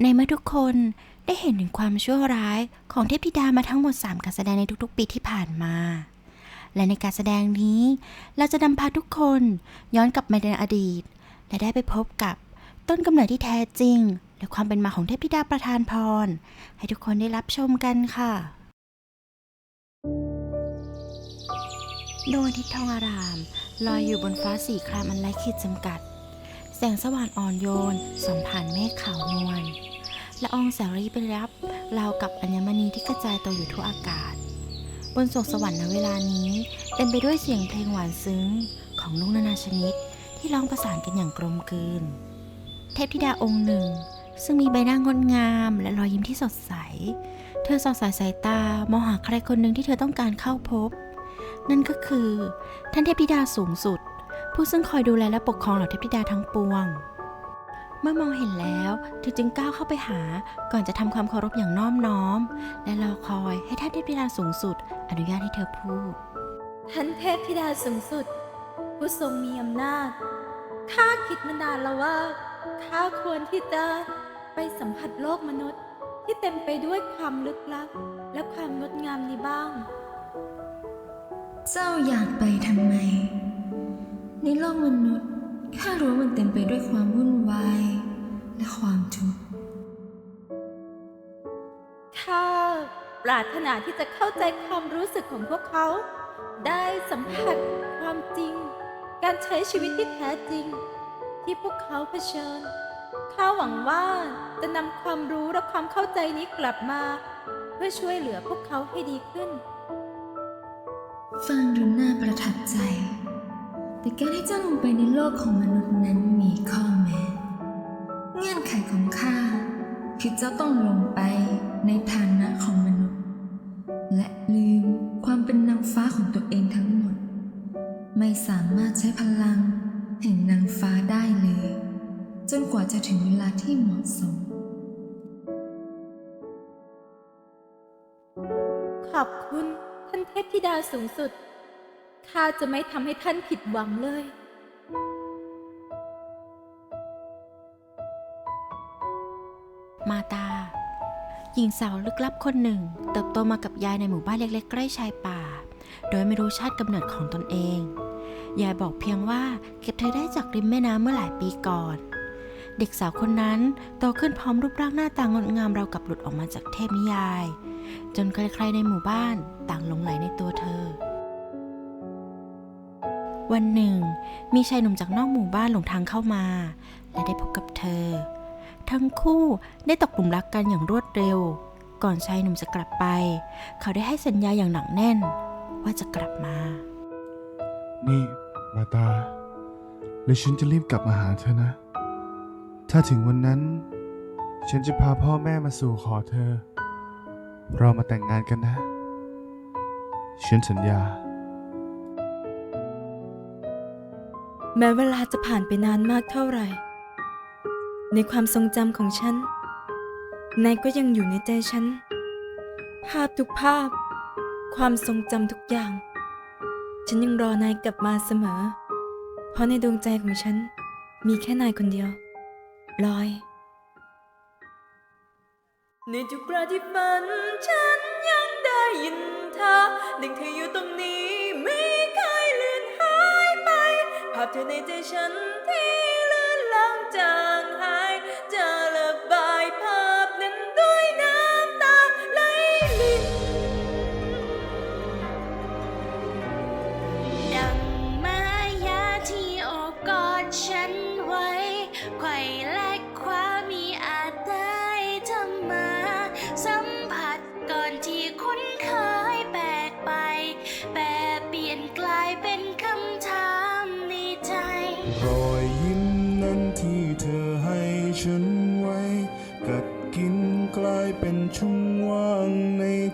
ในเมื่อทุกคนได้เห็นถึงความชั่วร้ายของเทพธิดามาทั้งหมด 3 การแสดงในทุกๆ ปีที่ผ่านมา และในการแสดงนี้ เราจะนำพาทุกคนย้อนกลับมาในอดีต และได้ไปพบกับต้นกำเนิดที่แท้จริง และความเป็นมาของเทพธิดาประทานพร ให้ทุกคนได้รับชมกันค่ะดวงอาทิตย์ทองอาราม ลอยอยู่บนฟ้าสีครามอันไร้ขีดจำกัด งสว่างอ่อนโยนส่องผ่านเมฆขาวนวลละอองแสงรีบรับราวกับอัญมณีที่กระจายตัวอยู่ทั่วอากาศ บนสวงสวรรค์ณเวลานี้เต็มไปด้วยเสียงเพลงหวานซึ้งของนกนานาชนิด ที่ร้องประสานกันอย่างกลมกลืน เทพธิดาองค์หนึ่ง ซึ่งมีใบหน้างดงามและรอยยิ้มที่สดใส เธอสอดสายสายตามองหาใครคนหนึ่งที่เธอต้องการเข้าพบ นั่นก็คือท่านเทพธิดาสูงสุด ผู้ซึ่งคอยดูแลและปกครองเหล่าเทพธิดาทั้งปวง เมื่อมองเห็นแล้วเธอจึงก้าวเข้าไปหาก่อนจะทำความเคารพอย่างน้อมน้อม และรอคอยให้ท่านเทพธิดาสูงสุด อนุญาตให้เธอพูด ท่านเทพธิดาสูงสุด ผู้ทรงมีอำนาจ ข้าคิดมานานแล้วว่า ข้าควรที่จะไปสัมผัสโลกมนุษย์ ที่เต็มไปด้วยความลึกลับ และความงดงามนี้บ้าง เจ้าอยากไปทำไม ในโลกมนุษย์ข้ารู้ว่ามันเต็มไปด้วยความวุ่นวายและความทุกข์ ข้าปรารถนาที่จะเข้าใจความรู้สึกของพวกเขา ได้สัมผัสความจริง การใช้ชีวิตที่แท้จริง ที่พวกเขาเผชิญ ข้าหวังว่าจะนำความรู้และความเข้าใจนี้กลับมา เพื่อช่วยเหลือพวกเขาให้ดีขึ้น ฟังดูน่าประทับใจ แต่การที่เจ้าลงไปในโลกของมนุษย์นั้นมีข้อแม้ เงื่อนไขของข้าคือเจ้าต้องลงไปในฐานะของมนุษย์ และลืมความเป็นนางฟ้าของตัวเองทั้งหมด ไม่สามารถใช้พลังแห่งนางฟ้าได้เลย จนกว่าจะถึงเวลาที่เหมาะสม ขอบคุณท่านเทพธิดาสูงสุด ข้าจะไม่ทำให้ท่านผิดหวังเลย มาตา หญิงสาวลึกลับคนหนึ่ง เติบโตมากับยายในหมู่บ้านเล็กๆ ใกล้ชายป่า โดยไม่รู้ชาติกำเนิดของตนเอง ยายบอกเพียงว่าเก็บเธอได้จากริมแม่น้ำเมื่อหลายปีก่อน เด็กสาวคนนั้นโตขึ้นพร้อมรูปร่างหน้าตางดงามเราวกับหลุดออกมาจากเทพนิยาย จนใครๆในหมู่บ้านต่างหลงไหลในตัวเธอ วันหนึ่ง มีชายหนุ่มจากนอกหมู่บ้านหลงทางเข้ามา และได้พบกับเธอ ทั้งคู่ได้ตกหลุมรักกันอย่างรวดเร็ว ก่อนชายหนุ่มจะกลับไป เขาได้ให้สัญญาอย่างหนักแน่น ว่าจะกลับมา นี่มาตาและฉันจะรีบกลับมาหาเธอนะ ถ้าถึงวันนั้น ฉันจะพาพ่อแม่มาสู่ขอเธอ เรามาแต่งงานกันนะ ฉันสัญญา แม้เวลาจะผ่านไปนานมากเท่าไหร่ ในความทรงจำของฉัน นายก็ยังอยู่ในใจฉัน ภาพทุกภาพ ความทรงจำทุกอย่าง ฉันยังรอนายกลับมาเสมอ เพราะในดวงใจของฉันมีแค่นายคนเดียว ลอย ในทุกคราที่ฝัน ฉันยังได้ยินเธอดึงเธออยู่ตรงนี้ไม่ ภาพเธอในใจฉันที่เลือนลางจางหาย จะระบายภาพนั้นด้วยน้ำตาไหลลินดังมายาที่โอบกอดฉันไว้ไขว่และคว้ามีอาจได้เธอมา สัมผัสก่อนที่คุ้นเคย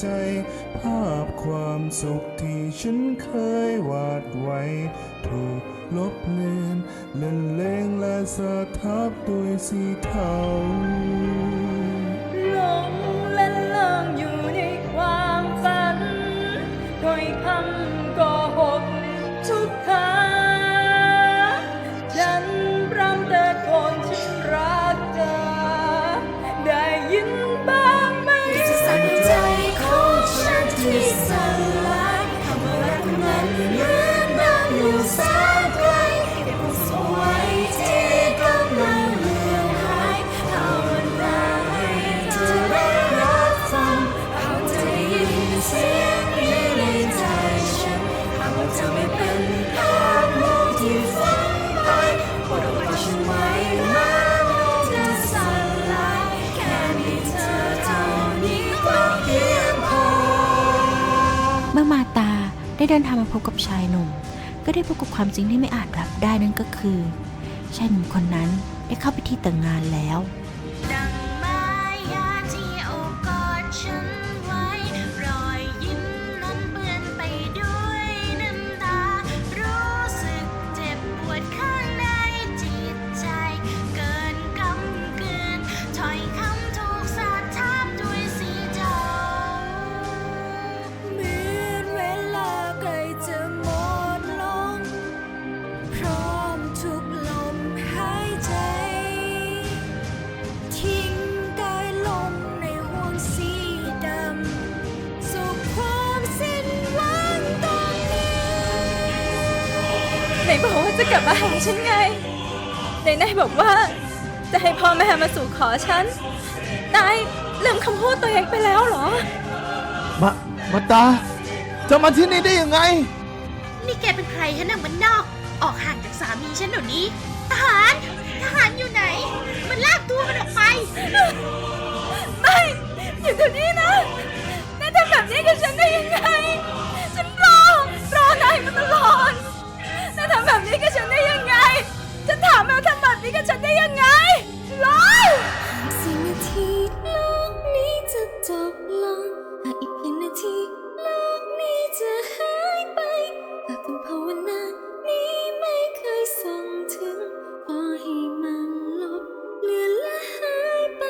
ใจ ภาพความสุขที่ฉันเคยวาดไว้ ถูกลบเลือนเล่นเลงและสะทับด้วยสีเทา มาพบกับชายหนุ่ม ก็ได้พบกับความจริงที่ไม่อาจรับได้นั่นก็คือชายหนุ่มคนนั้นได้เข้าพิธีแต่งงานแล้ว จะกลับมาหาฉันไงไหนนายบอกว่า จะให้พ่อแม่มาสู่ขอฉัน นายลืมคำพูดตัวเองไปแล้วเหรอ มามาตา จะมาที่นี่ได้ยังไง นี่แกเป็นใครฮะนางมันนอก ออกห่างจากสามีฉันเดี๋ยวนี้ ทหาร ทหารอยู่ไหน มันลากตัวมันออกไป ไม่อยู่ตรงนี้นะนายทำแบบนี้กับฉันได้ยังไง ฉันรอ รอนายมาตลอดนายทำแบบนี้กับฉันได้ยังไงฉันถามแล้วทำแบบนี้กับฉันได้ยังไงรอสิบนาทีโลกนี้จะจบลงหากอีกเพียงนาทีโลกนี้จะหายไปหากคำภาวนานี้ไม่เคยส่งถึงขอให้มันลบเลือนและหายไป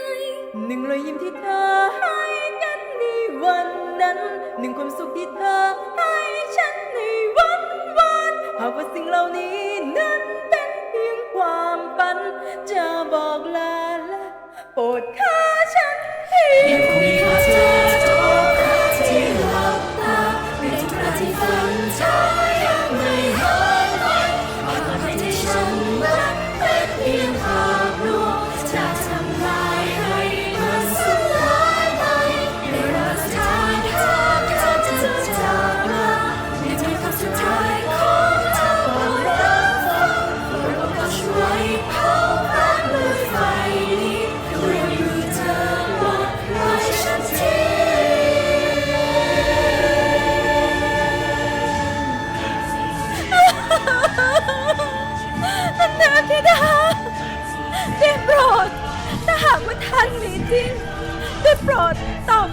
หนึ่งรอยยิ้มที่เธอให้กันในวันนั้น หนึ่งความสุขที่เธอให้ สิ่งเหล่านี้นั้นเป็นเพียงความฝัน จะบอกลาและโปรด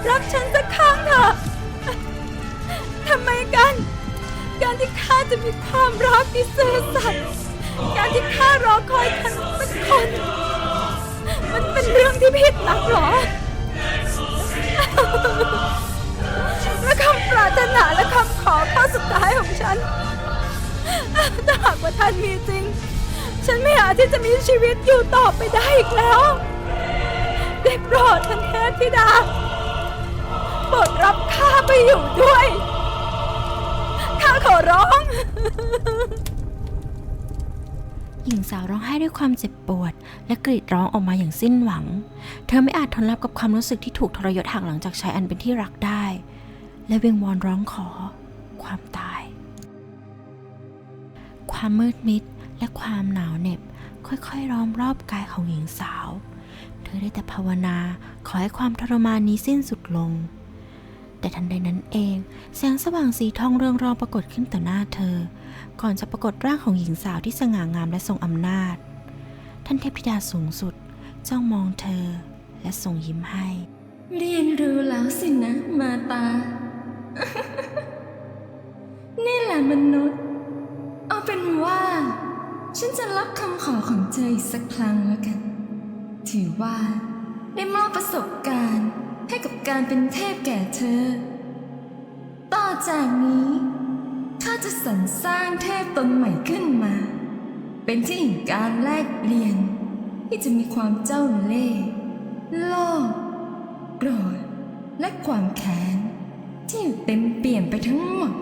รับฉันสักครั้งเถอะทำไมกัน การที่ข้าจะมีความรักที่ซื่อสัตย์การที่ข้ารอคอยท่านสักคน มันเป็นเรื่องที่ผิดนักหรอและคำปรารถนาและคำขอข้อสุดท้ายของฉัน ถ้าหากว่าท่านมีจริง ฉันไม่อาจที่จะมีชีวิตอยู่ต่อไปได้อีกแล้ว ได้โปรดท่านเทพธิดา ปรดรับข้าไปอยู่ด้วย ข้าขอร้อง หญิงสาวร้องไห้ด้วยความเจ็บปวด และกรีดร้องออกมาอย่างสิ้นหวัง เธอไม่อาจทนรับกับความรู้สึกที่ถูกทรยศหักหลังจากชายอันเป็นที่รักได้ และเวิงวอนร้องขอ ความตาย ความมืดมิดและความหนาวเหน็บ ค่อยๆล้อมรอบกายของหญิงสาว เธอได้แต่ภาวนาขอให้ความทรมานนี้สิ้นสุดลง แต่ทันใดนั้นเอง แสงสว่างสีทองเรืองรองปรากฏขึ้นต่อหน้าเธอ ก่อนจะปรากฏร่างของหญิงสาวที่สง่างามและทรงอำนาจ ท่านเทพธิดาสูงสุดจ้องมองเธอ และส่งยิ้มให้ เรียนรู้แล้วสินะมาตา นี่แหละมนุษย์ เอาเป็นว่า ฉันจะรับคำขอของเธออีกสักครั้งแล้วกัน ถือว่าได้มอบประสบการณ์ ให้กับการเป็นเทพแก่เธอ ต่อจากนี้ข้าจะสรรสร้างเทพตนใหม่ขึ้นมา เป็นที่แห่งการแลกเปลี่ยน ที่จะมีความเจ้าเล่ห์โลภโกรธและความแค้นที่อยู่เต็มเปี่ยมไปทั้งหมด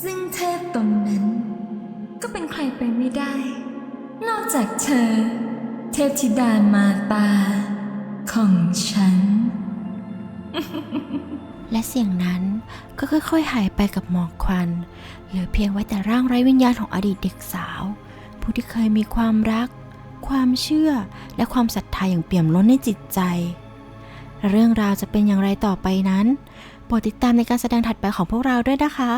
ซึ่งเทพตนนั้น ก็เป็นใครไปไม่ได้ นอกจากเธอ เทพธิดามาตาของฉัน และเสียงนั้นก็ค่อยๆหายไปกับหมอกควัน เหลือเพียงไว้แต่ร่างไร้วิญญาณของอดีตเด็กสาว ผู้ที่เคยมีความรัก ความเชื่อ และความศรัทธาอย่างเปี่ยมล้นในจิตใจ เรื่องราวจะเป็นอย่างไรต่อไปนั้น โปรดติดตามในการแสดงถัดไปของพวกเราด้วยนะคะ